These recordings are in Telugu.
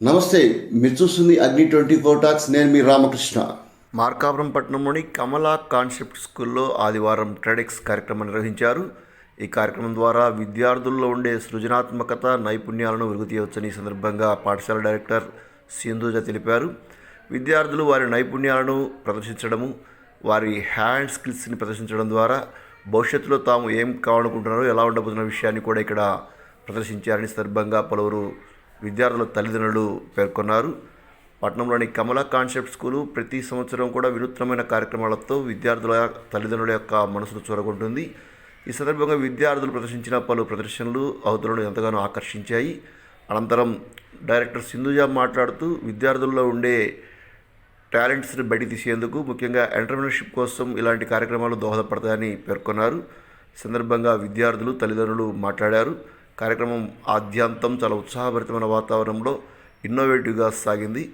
నమస్తే మీరు చూస్తుంది అగ్ని ట్వంటీ ఫోర్ టాక్స్ నేను మీ రామకృష్ణ. మార్కాపురం పట్టణంలోని కమలా కాన్సెప్ట్ స్కూల్లో ఆదివారం ట్రెడెక్స్ కార్యక్రమం నిర్వహించారు. ఈ కార్యక్రమం ద్వారా విద్యార్థుల్లో ఉండే సృజనాత్మకత నైపుణ్యాలను వెలుగుతీయవచ్చని ఈ సందర్భంగా పాఠశాల డైరెక్టర్ సింధుజ తెలిపారు. విద్యార్థులు వారి నైపుణ్యాలను ప్రదర్శించడము వారి హ్యాండ్ స్కిల్స్ని ప్రదర్శించడం ద్వారా భవిష్యత్తులో తాము ఏం కావాలనుకుంటున్నారో ఎలా ఉండబోతున్న విషయాన్ని కూడా ఇక్కడ ప్రదర్శించారని సందర్భంగా పలువురు విద్యార్థుల తల్లిదండ్రులు పేర్కొన్నారు. పట్టణంలోని కమలా కాన్సెప్ట్ స్కూలు ప్రతి సంవత్సరం కూడా వినూత్నమైన కార్యక్రమాలతో విద్యార్థుల తల్లిదండ్రుల యొక్క మనసును చూరగొంటుంది. ఈ సందర్భంగా విద్యార్థులు ప్రదర్శించిన పలు ప్రదర్శనలు అవతలను ఎంతగానో ఆకర్షించాయి. అనంతరం డైరెక్టర్ సింధుజా మాట్లాడుతూ విద్యార్థుల్లో ఉండే టాలెంట్స్ని బయట తీసేందుకు ముఖ్యంగా ఎంటర్ప్రినర్షిప్ కోసం ఇలాంటి కార్యక్రమాలు దోహదపడతాయని పేర్కొన్నారు. సందర్భంగా విద్యార్థులు తల్లిదండ్రులు మాట్లాడారు. కార్యక్రమం ఆద్యాంతం చాలా ఉత్సాహభరితమైన వాతావరణంలో ఇన్నోవేటివ్గా సాగింది.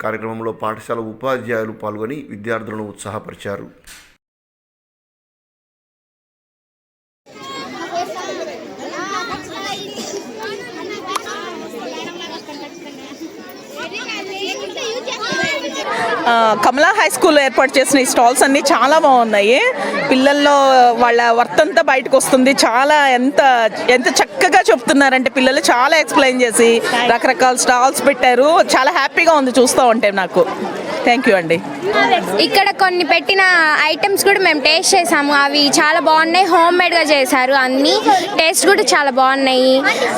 కార్యక్రమంలో పాఠశాల ఉపాధ్యాయులు పాల్గొని విద్యార్థులను ఉత్సాహపరిచారు. కమలా హై స్కూల్లో ఏర్పాటు చేసిన ఈ స్టాల్స్ అన్నీ చాలా బాగున్నాయి. పిల్లల్లో వాళ్ళ వర్త్ అంతా బయటకు వస్తుంది. చాలా ఎంత ఎంత చక్కగా చెప్తున్నారంటే పిల్లలు చాలా ఎక్స్ప్లెయిన్ చేసి రకరకాల స్టాల్స్ పెట్టారు. చాలా హ్యాపీగా ఉంది చూస్తూ ఉంటే నాకు. థ్యాంక్ యూ అండి. ఇక్కడ కొన్ని పెట్టిన ఐటమ్స్ కూడా మేము టేస్ట్ చేసాము. అవి చాలా బాగున్నాయి. హోమ్ మేడ్గా చేశారు అన్నీ. టేస్ట్ కూడా చాలా బాగున్నాయి.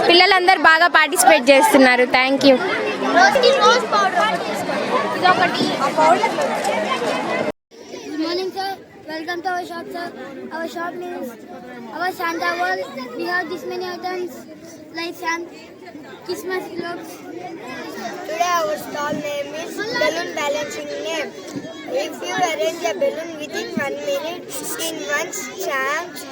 పిల్లలందరూ బాగా పార్టిసిపేట్ చేస్తున్నారు. Thank you Good morning, sir. Welcome to our shop, sir. Our shop is our Santa World. We have this many items like Santa, Christmas gloves. Today, our stall name is Balloon Balancing Name. If you arrange a balloon within one minute, in one chance,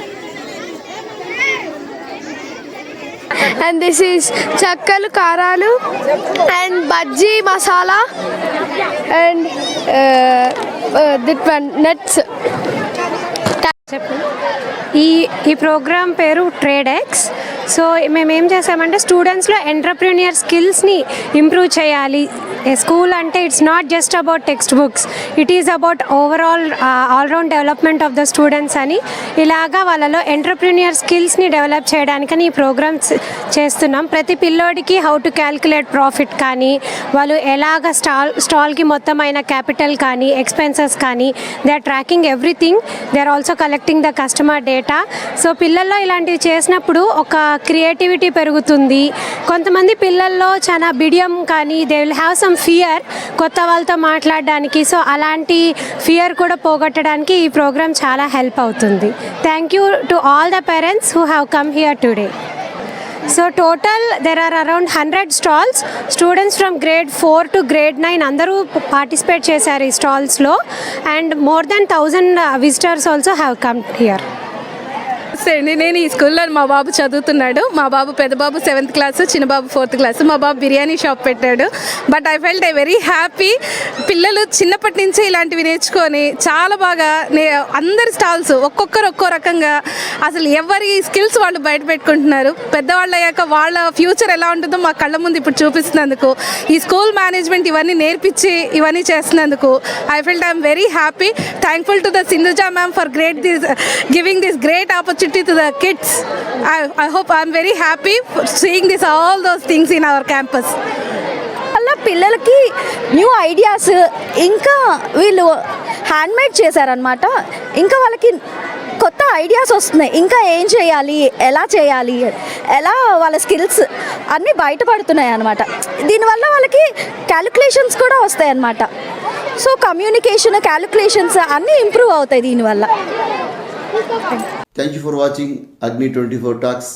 and this is చక్కలు కారాలు and bajji masala and that nuts చెప్పు. ఈ ఈ ప్రోగ్రామ్ పేరు ట్రేడ్ ఎక్స్ సో మేము ఏం చేసామంటే స్టూడెంట్స్లో ఎంటర్ప్రీనియర్ స్కిల్స్ని ఇంప్రూవ్ చేయాలి. స్కూల్ అంటే it's not just about text books it is about overall all round development of the students అని ఇలాగా వాళ్ళలో ఎంటర్ప్రీనియర్ స్కిల్స్ని డెవలప్ చేయడానికని ఈ ప్రోగ్రామ్స్ చేస్తున్నాం. ప్రతి పిల్లోడికి హౌ టు క్యాల్కులేట్ ప్రాఫిట్ కానీ వాళ్ళు ఎలాగ స్టాల్ స్టాల్కి మొత్తం అయిన క్యాపిటల్ కానీ ఎక్స్పెన్సెస్ కానీ they are tracking everything they are also collecting the customer data so పిల్లల్లో ఇలాంటివి చేసినప్పుడు ఒక క్రియేటివిటీ పెరుగుతుంది. కొంతమంది పిల్లల్లో చాలా బిడియం కానీ they will have some fear కొత్త వాళ్ళతో మాట్లాడడానికి. సో అలాంటి ఫియర్ కూడా పోగొట్టడానికి ఈ ప్రోగ్రామ్ చాలా హెల్ప్ అవుతుంది. Thank you to all the parents who have come here today so total there are around hundred stalls students from grade four to grade nine అందరూ పార్టిసిపేట్ చేశారు ఈ స్టాల్స్లో and more than thousand visitors also have come here అండి నేను ఈ స్కూల్లో మా బాబు చదువుతున్నాడు. మా బాబు పెద్ద బాబు సెవెంత్ క్లాస్ చిన్న బాబు ఫోర్త్ క్లాస్ మా బాబు బిర్యానీ షాప్ పెట్టాడు. But I felt I very happy పిల్లలు చిన్నప్పటి నుంచే ఇలాంటివి నేర్చుకొని చాలా బాగా నే అందరి స్టాల్స్ ఒక్కొక్కరు ఒక్కో రకంగా అసలు ఎవరి స్కిల్స్ వాళ్ళు బయట పెట్టుకుంటున్నారు. పెద్దవాళ్ళు అయ్యాక వాళ్ళ ఫ్యూచర్ ఎలా ఉంటుందో మా కళ్ళ ముందు ఇప్పుడు చూపిస్తున్నందుకు ఈ స్కూల్ మేనేజ్మెంట్ ఇవన్నీ నేర్పించి ఇవన్నీ చేస్తున్నందుకు I feel I'm very happy. Thankful to the Sindhuja ma'am for great this giving this great opportunity to the kids. I I hope I'm very happy seeing this all those things in our campus. పిల్లలకి న్యూ ఐడియాస్ ఇంకా వీళ్ళు హ్యాండ్మేడ్ చేశారనమాట ఇంకా వాళ్ళకి కొత్త ఐడియాస్ వస్తున్నాయి. ఇంకా ఏం చేయాలి? ఎలా చేయాలి? ఎలా వాళ్ళ స్కిల్స్ అన్నీ బయటపడుతున్నాయి అనమాట దీనివల్ల వాళ్ళకి క్యాలిక్యులేషన్స్ కూడా వస్తాయి అన్నమాట సో కమ్యూనికేషన్ క్యాలిక్యులేషన్స్ అన్నీ ఇంప్రూవ్ అవుతాయి దీనివల్ల. Thank you for watching Agni twenty four talks